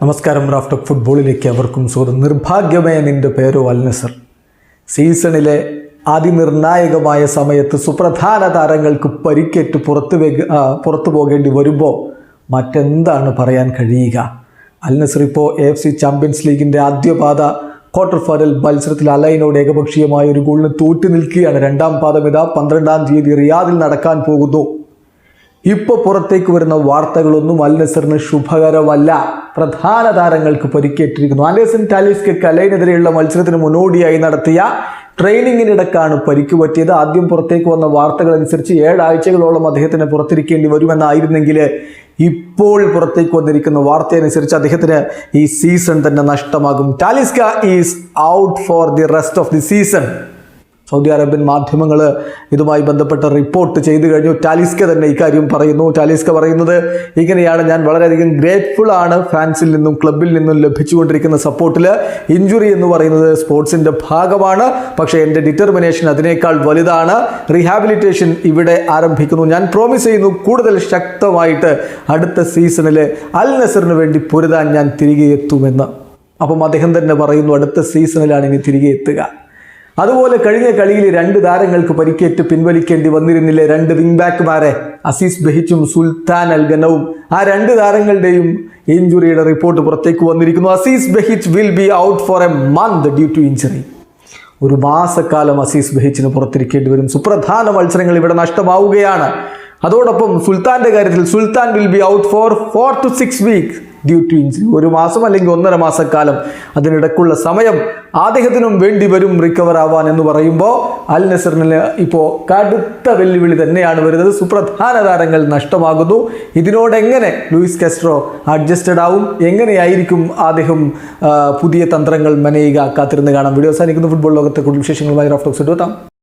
നമസ്കാരം റാഫ്റ്റർ ഫുട്ബോളിലേക്ക് അവർക്കും സ്വാഗതം. നിർഭാഗ്യമേ നിന്റെ പേരോ അൽനസർ സീസണിലെ അതിനിർണായകമായ സമയത്ത് സുപ്രധാന താരങ്ങൾക്ക് പരിക്കേറ്റ് പുറത്തു പുറത്തു പോകേണ്ടി വരുമ്പോൾ മറ്റെന്താണ് പറയാൻ കഴിയുക? അൽനസർ ഇപ്പോൾ എഫ് സി ചാമ്പ്യൻസ് ലീഗിന്റെ ആദ്യപാത ക്വാർട്ടർ ഫൈനൽ മത്സരത്തിൽ അലൈനോട് ഏകപക്ഷീയമായ ഒരു ഗോളിന് തോറ്റു നിൽക്കുകയാണ്. രണ്ടാം പാദം പന്ത്രണ്ടാം തീയതി റിയാദിൽ നടക്കാൻ പോകുന്നു. ഇപ്പോൾ പുറത്തേക്ക് വരുന്ന വാർത്തകളൊന്നും അൽ നസറിന് ശുഭകരമല്ല. പ്രധാന താരങ്ങൾക്ക് പരിക്കേറ്റിരിക്കുന്നു. ആൻഡേഴ്സൺ ടാലിസ്ക്ക് കലൈനെതിരെയുള്ള മത്സരത്തിന് മുന്നോടിയായി നടത്തിയ ട്രെയിനിങ്ങിനിടക്കാണ് പരിക്ക് പറ്റിയത്. ആദ്യം പുറത്തേക്ക് വന്ന വാർത്തകൾ അനുസരിച്ച് ഏഴാഴ്ചകളോളം അദ്ദേഹത്തിന് പുറത്തിരിക്കേണ്ടി വരുമെന്നായിരുന്നെങ്കിൽ ഇപ്പോൾ പുറത്തേക്ക് വന്നിരിക്കുന്ന വാർത്തയനുസരിച്ച് അദ്ദേഹത്തിന് ഈ സീസൺ തന്നെ നഷ്ടമാകും. Talisca is out for the rest of the season. Saudi Arabian മാധ്യമങ്ങൾ ഇതുമായി ബന്ധപ്പെട്ട റിപ്പോർട്ട് ചെയ്തു കഴിഞ്ഞു. ടാലിസ്ക തന്നെ ഇക്കാര്യം പറയുന്നു. ടാലിസ്ക പറയുന്നത് ഇങ്ങനെയാണ്. ഞാൻ വളരെയധികം ഗ്രേറ്റ്ഫുൾ ആണ് ഫാൻസിൽ നിന്നും ക്ലബിൽ നിന്നും ലഭിച്ചുകൊണ്ടിരിക്കുന്ന സപ്പോർട്ടിൽ ഇഞ്ചുറി എന്ന് പറയുന്നത് സ്പോർട്സിന്റെ ഭാഗമാണ്. പക്ഷേ എന്റെ ഡിറ്റർമിനേഷൻ അതിനേക്കാൾ വലുതാണ്. റീഹാബിലിറ്റേഷൻ ഇവിടെ ആരംഭിക്കുന്നു. ഞാൻ പ്രോമിസ് ചെയ്യുന്നു കൂടുതൽ ശക്തമായിട്ട് അടുത്ത സീസണിൽ അൽ നസറിന് വേണ്ടി പൊരുതാൻ ഞാൻ തിരികെ എത്തുമെന്ന്. അപ്പം അദ്ദേഹം തന്നെ പറയുന്നു അടുത്ത സീസണിലാണ് ഇനി തിരികെ എത്തുക. അതുപോലെ കഴിഞ്ഞ കളിയിൽ രണ്ട് താരങ്ങൾക്ക് പരിക്കേറ്റ് പിൻവലിക്കേണ്ടി വന്നിരുന്നില്ലേ രണ്ട് വിങ് ബാക്കുമാരെ അസീസ് ബെഹിച്ചും സുൽത്താൻ അൽഗനവും. ആ രണ്ട് താരങ്ങളുടെയും ഇഞ്ചുറിയുടെ റിപ്പോർട്ട് പുറത്തേക്ക് വന്നിരിക്കുന്നു. Aziz Behich will be out for a month due to injury ഒരു മാസക്കാലം അസീസ് ബെഹിച്ചിന് പുറത്തിരിക്കേണ്ടി വരും. സുപ്രധാന മത്സരങ്ങൾ ഇവിടെ നഷ്ടമാവുകയാണ്. അതോടൊപ്പം സുൽത്താന്റെ കാര്യത്തിൽ Sultan will be out for four to six week due to injury ഒരു മാസം അല്ലെങ്കിൽ ഒന്നര മാസക്കാലം അതിനിടക്കുള്ള സമയം അദ്ദേഹത്തിനും വേണ്ടി വരും റിക്കവർ ആവാൻ എന്ന് പറയുമ്പോൾ അൽ നസറിന് ഇപ്പോൾ കടുത്ത വെല്ലുവിളി തന്നെയാണ് വരുന്നത്. സുപ്രധാന താരങ്ങൾ നഷ്ടമാകുന്നു. ഇതിനോടെങ്ങനെ ലൂയിസ് കെസ്ട്രോ അഡ്ജസ്റ്റഡ് ആവും? എങ്ങനെയായിരിക്കും അദ്ദേഹം പുതിയ തന്ത്രങ്ങൾ മെനയുക? കാത്തിരുന്ന് കാണാം. വീഡിയോ അവസാനിക്കുന്ന. ഫുട്ബോൾ ലോകത്തെ കൂടുതൽ വിശേഷങ്ങളുമായി റഫ്റ്റോക്സ് എടുത്താം